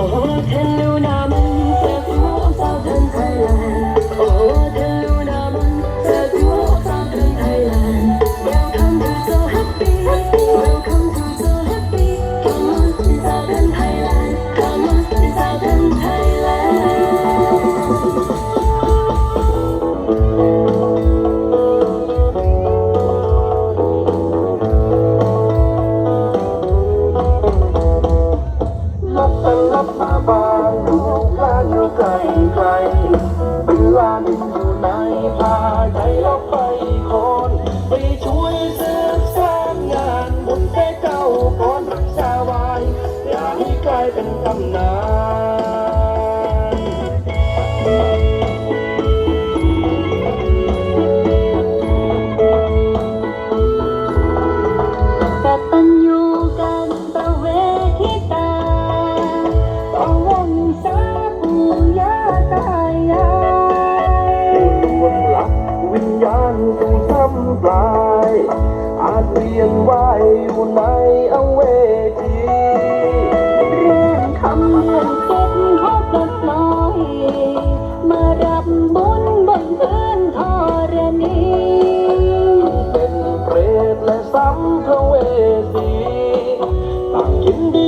Oh, oh now. ำลายอาจเรียนว่ายอยู่ในอเวจีเรื่องคำนั้นเก็บเขาปลดลอยมารับบุญบนพื้นธรณีเป็นเปรตและสัมภเวสีต่างยินดี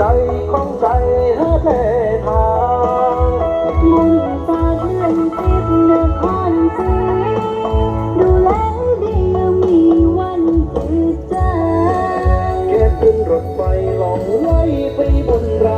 ใจของใจเธอเททางมุ่งตาเดินติดนครศรีดูแลดีมีวันจืดจางแค่ขึ้นรถไฟลองไว้ไปบนรา